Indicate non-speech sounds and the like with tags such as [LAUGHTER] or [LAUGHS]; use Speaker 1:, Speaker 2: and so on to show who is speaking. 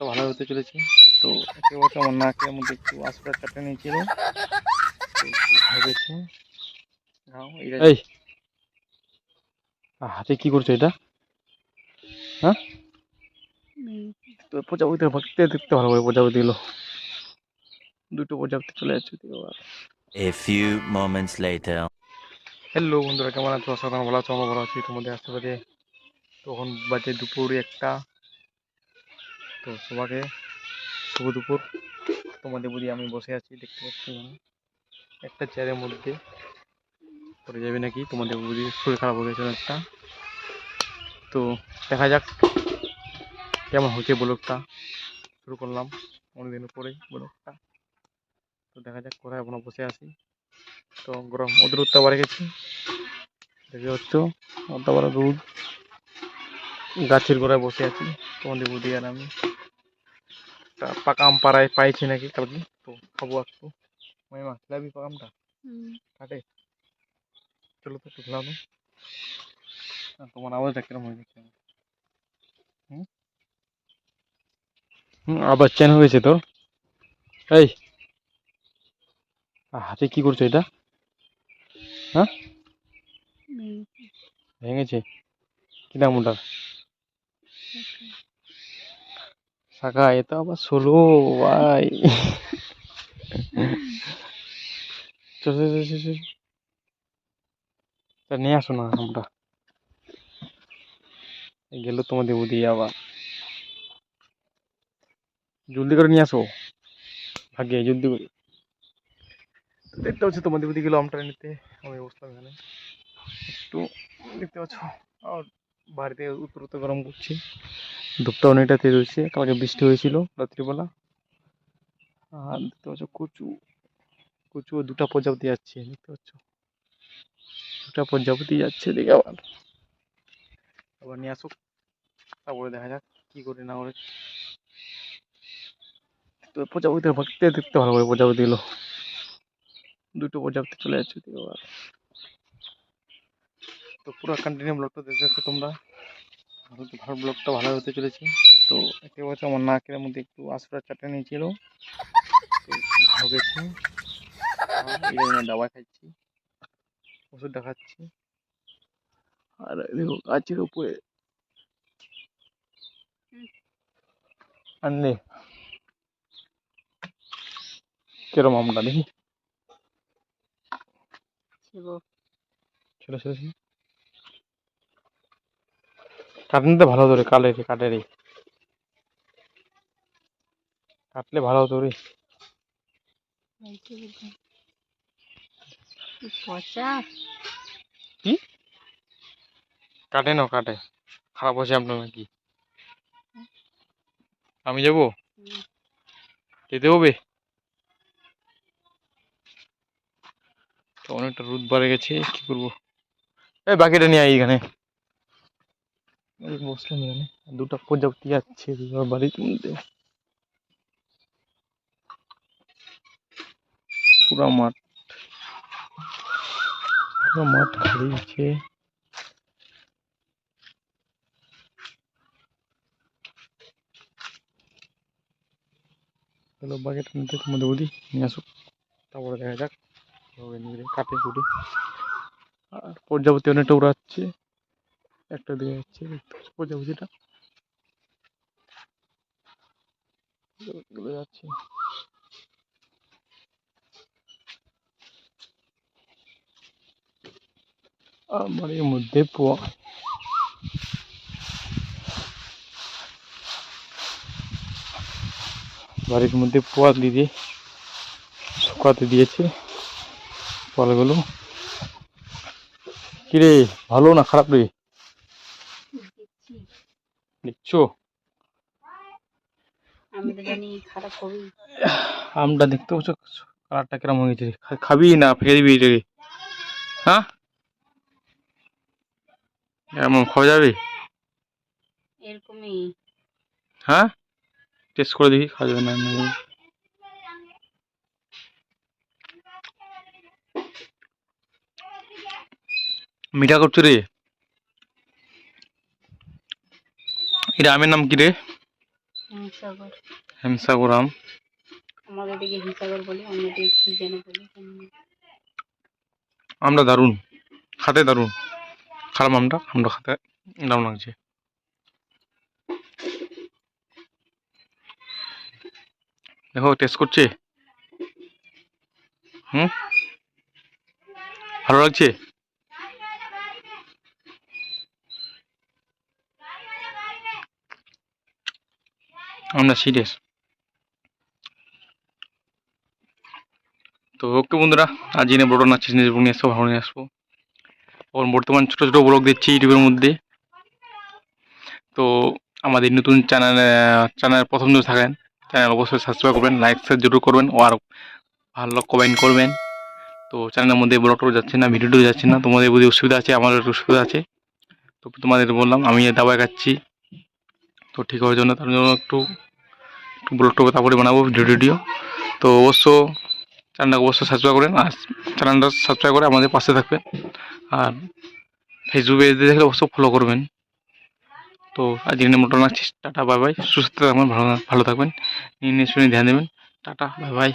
Speaker 1: ব্লগটা ভালো হতে চলেছে। তো একে বছর আমার নাকের মধ্যে একটু আশপাশ কাটা নিয়েছিল। তো
Speaker 2: এই। হাতে কি করছ এটা? হ্যাঁ?
Speaker 1: তো প্রজাপতি ভাবতে দেখতে ভালো করে প্রজাপতিগুলো। দুটো প্রজাপতি চলে যাচ্ছে তো
Speaker 3: A few moments later.
Speaker 1: Hello বন্ধুরা কেমন আছো? আশা ভালো আছো আমরা ভালো আছি। তোমাদের আসতে পারে তখন বাজে দুপুর একটা। তো সবাইকে শুভ দুপুর। তোমাদের বুঝি আমি বসে আছি, দেখতে পাচ্ছি। একটা চেয়ারের মধ্যে। পড়ে যাবে নাকি? তোমাদের বুঝি শরীর খারাপ হয়ে গেছে একটা তো দেখা যাক কেমন হচ্ছে ব্লগটা। শুরু করলাম অনেকদিন পরে ব্লগটা। তো দেখা যাক কোথায় আমরা বসে আছি। তো গরম ওদের উত্তাপ বাড়ে গেছে। দেখে হচ্ছে অতবার রোদ। গাছের গোড়ায় বসে আছি। তোমাদের বুদ্ধি আর আমি। তা পাকা আম পাড়ায় পাইছি নাকি কালকে তো খাব একটু মাইমা খেলাবি পাকা আমটা কাটে। চলো তো একটু খেলাবো তোমার আওয়াজটা কিরম হয়ে যাচ্ছে হুম?
Speaker 2: হুম, আবার চেন হয়েছে তোর এই হাতে কি করছ এটা? হ্যাঁ? ভেঙেছে। কি নাম ওটার? শাখা তো আবার ষোলো ভাই। [LAUGHS] নিয়ে আসো না আমরা। গেল তোমাদের বুদ্ধি আবার। জলদি করে নিয়ে আসো। ভাগ্যে, জলদি করে।
Speaker 1: দেখতে পাচ্ছ তোমাদের বুদ্ধি গেলো আমটা নিতে। আমি বসলাম এখানে। একটু দেখতে পাচ্ছ, আর বাড়িতে উত্তর গরম করছে। ধূপটা অনেকটা তেজ হয়েছে কালকে বৃষ্টি হয়েছিল রাত্রিবেলা। আর দেখতে পাচ্ছ কচু কচু দুটা প্রজাপতি যাচ্ছে, দেখতে পাচ্ছ? দুটা প্রজাপতি যাচ্ছে দেখে আবার। আবার নিয়ে আসুক, তারপরে দেখা যাক কি করে না করে। প্রজাপতি ভাবতে দেখতে ভালো করে প্রজাপতিগুলো। দুটো প্রজাপতি চলে যাচ্ছে দেখে আবার। তো পুরো কন্টিনিউ ব্লগটা দেখো তোমরা। ভালো ভালো ব্লগটা ভালো হতে চলেছে। তো একে বছর আমার নাকের মধ্যে একটু আশপাশ চাটা নিয়েছিল। তো ভালো গেছে। দাওয়া খাচ্ছি। ওষুধটা খাচ্ছি আর দেখো গাছের উপরে। আনলে কিরম আমটা দেখি। ছিল ছিল ছিল কাটনিতে ভালো হতো রে কালে কাটে রে। কাটলে ভালো হতো রে। কাটে না কাটে। খারাপ হয়েছে আপনার নাকি? আমি যাব। যেতে হবে তো অনেকটা রোদ বাড়ে গেছে কি করব? এই বাকিটা নিয়ে আই এখানে। এই বসলাম এখানে দুটো প্রজাপতি যাচ্ছে বাড়ির মধ্যে। পুরা মাঠ। পুরো মাঠ খালি আছে। চলো বাকেট নিতে তোমাদের বলি নিয়ে আসুক। তারপরে দেখা যাক। কাটে কুটে আর প্রজাপতি অনেকটা উড়াচ্ছে। একটা দিকে যাচ্ছে প্রজাপতিটা যাচ্ছে। আমার এর মধ্যে পোয়া। বাড়ির মধ্যে পোয়া দিয়ে শুকাতে দিয়েছে ফলগুলো। কিরে, ভালো না খারাপ রে? দেখছ আমটা দেখতে পাচ্ছ? কালারটা কিরম হয়ে গেছে খাবি না ফেলে দিবি এটাকে। হ্যাঁ? এমন খাওয়া যাবে?
Speaker 4: এরকমই।
Speaker 1: হ্যাঁ? টেস্ট করে দেখি খাওয়া যাবে না মিঠা করছ রে? এটা আমের নাম কি রে?
Speaker 4: হিমসাগর।
Speaker 2: হিমসাগর আম।
Speaker 4: আমাদের দিকে হিমসাগর বলি অন্যদিকে কি যেন বলি জানি
Speaker 1: দারুণ। খাতে দারুণ। খারাপ আমটা আমরা খাতে দারুণ লাগছে। দেখো টেস্ট করছে? হুম? ভালো লাগছে? আমরা সিরিয়াস তো ওকে বন্ধুরা, আজ এনে বড় নাচ নিয়ে আসব ভালো নিয়ে আসব। এখন বর্তমান ছোটো ছোটো ব্লগ দিচ্ছি ইউটিউবের মধ্যে। তো আমাদের নতুন চ্যানেল চ্যানেল প্রথম যদি থাকেন চ্যানেল অবশ্যই সাবস্ক্রাইব করবেন লাইক শেয়ার জরুর করবেন ও আর ভালো কমেন্ট করবেন। তো চ্যানেলের মধ্যে ব্লগটাও যাচ্ছে না ভিডিওটাও যাচ্ছে না, তোমাদের যদি অসুবিধা আছে আমারও একটু অসুবিধা আছে। তো তোমাদের বললাম, আমি দাবায় খাচ্ছি তো ঠিক হওয়ার জন্য তার জন্য একটু একটু ব্লগটাকে তারপরে বানাবো ভিডিও তো অবশ্য চ্যানেলটাকে অবশ্যই সাবস্ক্রাইব করেন, আর চ্যানেলটা সাবস্ক্রাইব করে আমাদের পাশে থাকবেন। আর ফেসবুকে দেখলে অবশ্যই ফলো করবেন। তো আজকে নিয়ে মোটর রাখছি। টাটা বাই বাই সুস্থ থাকবেন, ভালো ভালো থাকবেন। নিয়ে নিয়ে শুনে ধ্যান দেবেন। Tata bye by